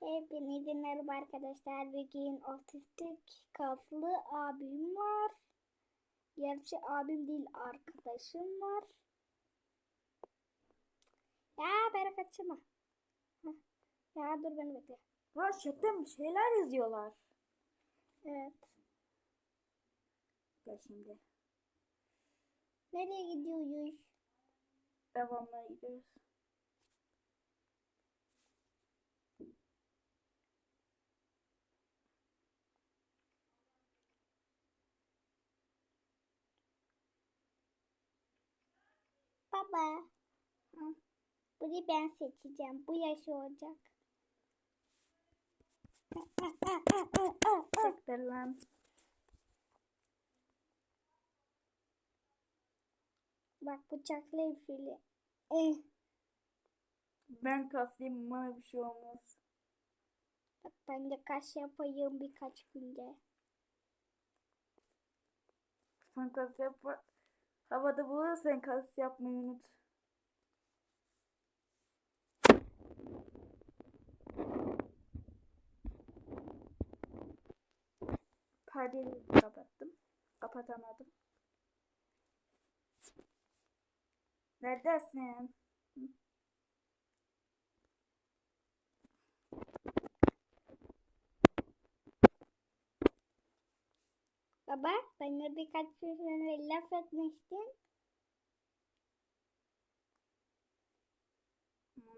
Hepinize merhaba arkadaşlar. Bugün otistik kaslı abim var. Gerçi abim değil arkadaşım var. Ya Berekatçıma. Hah. Ya dur beni bekle. Ha chatten bir şeyler yazıyorlar. Evet. Gel şimdi. Nereye gidiyoruz? Devamına gidiyoruz. Baba. Bunu ben seçeceğim. Bu yaş olacak. Siktir lan. Bak bıçaklayayım şöyle. Eh. Ben kaslayayım bana bir şey olmaz. Bak ben de kaş yapayım birkaç günde. Sen kas yap. Havada bulur sen kas yapmayı unut. Perdeyi kapattım. Kapatamadım. Neredesin? Baba bana birkaç gün sonra laf etmiştin.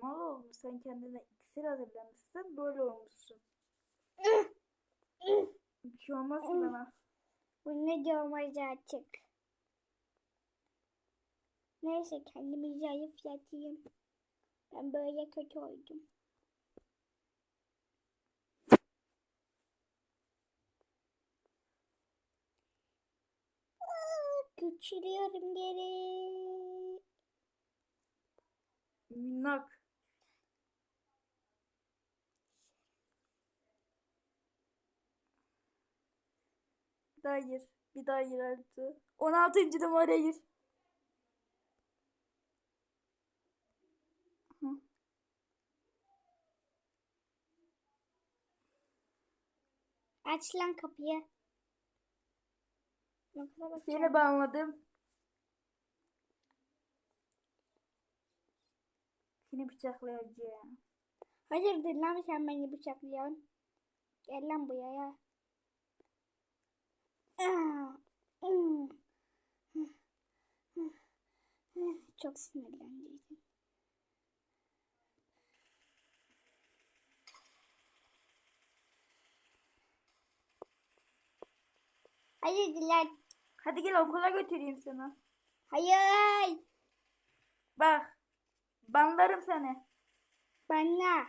Ne oldu? Sen kendine iksir hazırlamışsın. Böyle olmuşsun. Bir şey olmaz bana. Bu ne diyormacı açık. Neyse kendimi zayıf yatayım. Ben böyle kötü oldum. Küçülüyorum geri. Minnak. Bir daha gir. Bir daha gir artık. 16. numaraya gir. Aç lan kapıyı. Bakına bakacağım. Seni banladım. Seni bıçaklayacağım. Hayırdır lan sen beni bıçaklıyorsun? Gel lan buraya. Hmm. Çok sinirlendiydim. Hayırdır lan? Hadi gel okula götüreyim seni. Hayır. Bak. Banlarım seni. Bana.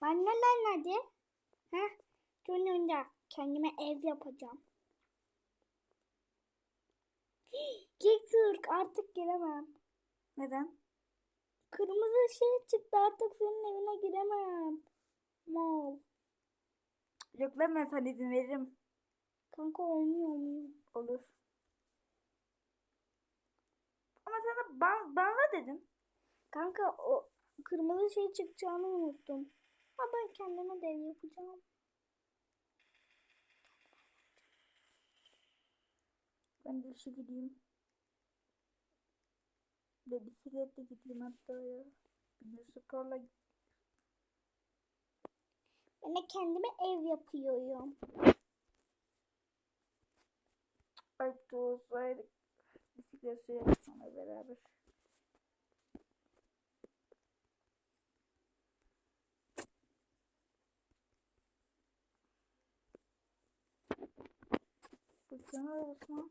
Bana lan hadi. Ha? Sonunda kendime ev yapacağım. Gek Türk artık giremem. Neden? Kırmızı şey çıktı artık senin evine giremem. Mal. Yok lan ben sana izin veririm. Kanka olmuyor olmuyor. Olur. Ama sana ban, banla dedim. Kanka o kırmızı şey çıkacağını unuttum. Ha ben kendime de ev yapacağım. Ben de işe gideyim. Ve bisikletle gideyim hatta ya. Bir sporla Ben de kendime ev yapıyorum. Artık olsaydık bisiklet sürelim beraber. Fırçanı arasına.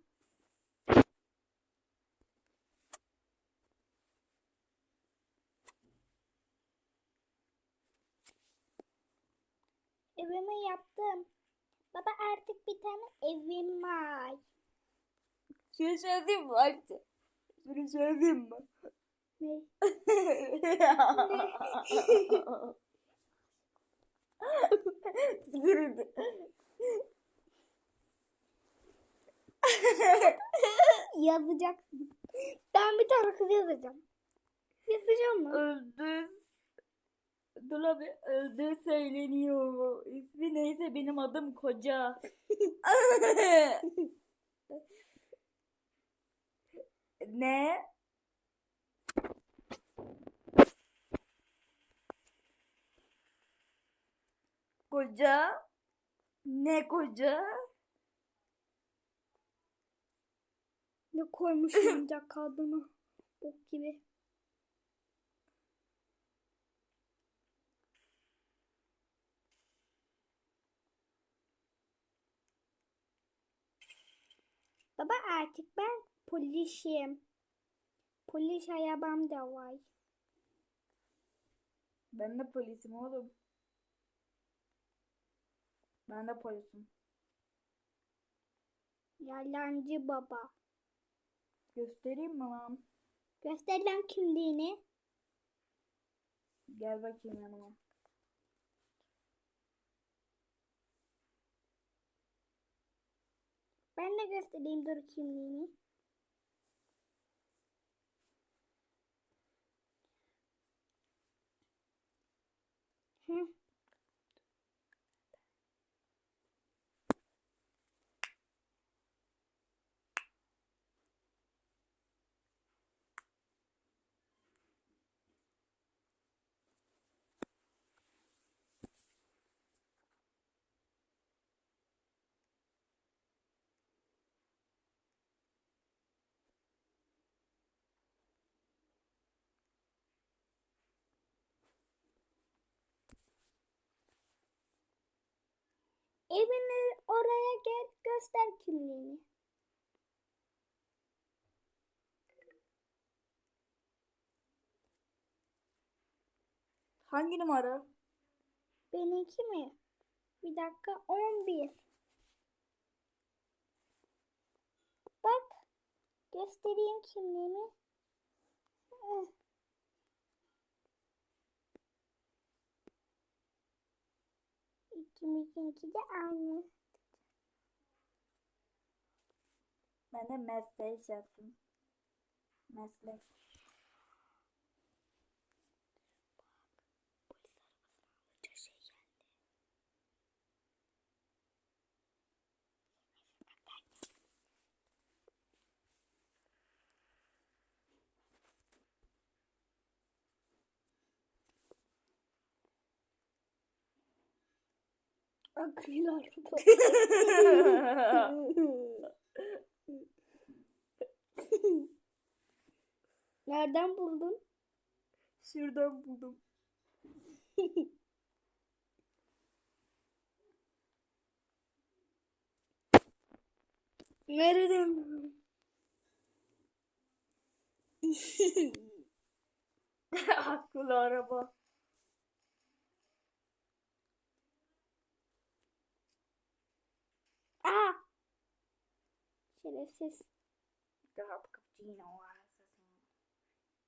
Evimi yaptım. Baba artık bir tane evim var. Şunu söyleyeyim mi Ayşe? Şunu söyleyeyim mi? Ne? Tükürüldü. Yazacaksın. Ben bir tane kız yazacağım. Yazacağım mı? Öldü. Dur abi öldü söyleniyor. İsmi neyse benim adım koca. ne? Koca? Ne koca? Ne koymuş oyuncak kadını. Bok gibi. Baba artık ben polisim. Polis arabam da var. Ben de polisim oğlum. Ben de polisim. Yalancı baba. Göstereyim mi lan? Göster lan kimliğini. Gel bakayım yanıma. Ben de göstereyim dur kimliğini. Evini oraya gel göster kimliğini. Hangi numara? Benimki mi? Bir dakika 11. Bak göstereyim kimliğimi. Eh. İkimizinki de aynı. Ben de meslek yaptım. Meslek. Akıyor Nereden buldun? Şuradan buldum. Nereden? Akıllı araba. Şerefsiz. Daha cappuccino.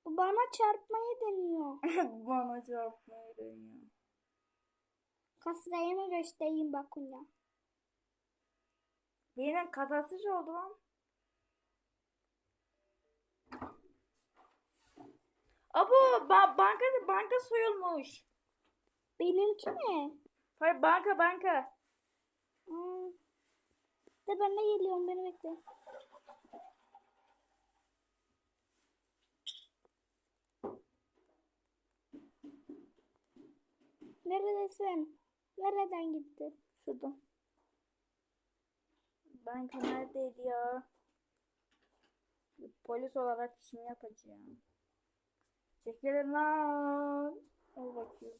Bu bana çarpmayı deniyor. Bana çarpmayı deniyor. Kasrayı mı göstereyim bakunya? Birinin kazasız oldu lan. Abo ba banka banka soyulmuş. Benimki mi? Hayır banka banka. Hmm. De ben de geliyorum beni bekle. Neredesin? Nereden gittin? Şurada. Banka neredeydi ya? Polis olarak işimi yapacağım. Çekilin lan. Al bakayım.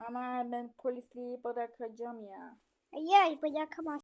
Ama ben polisliği bırakacağım ya. Hayır bırakamaz.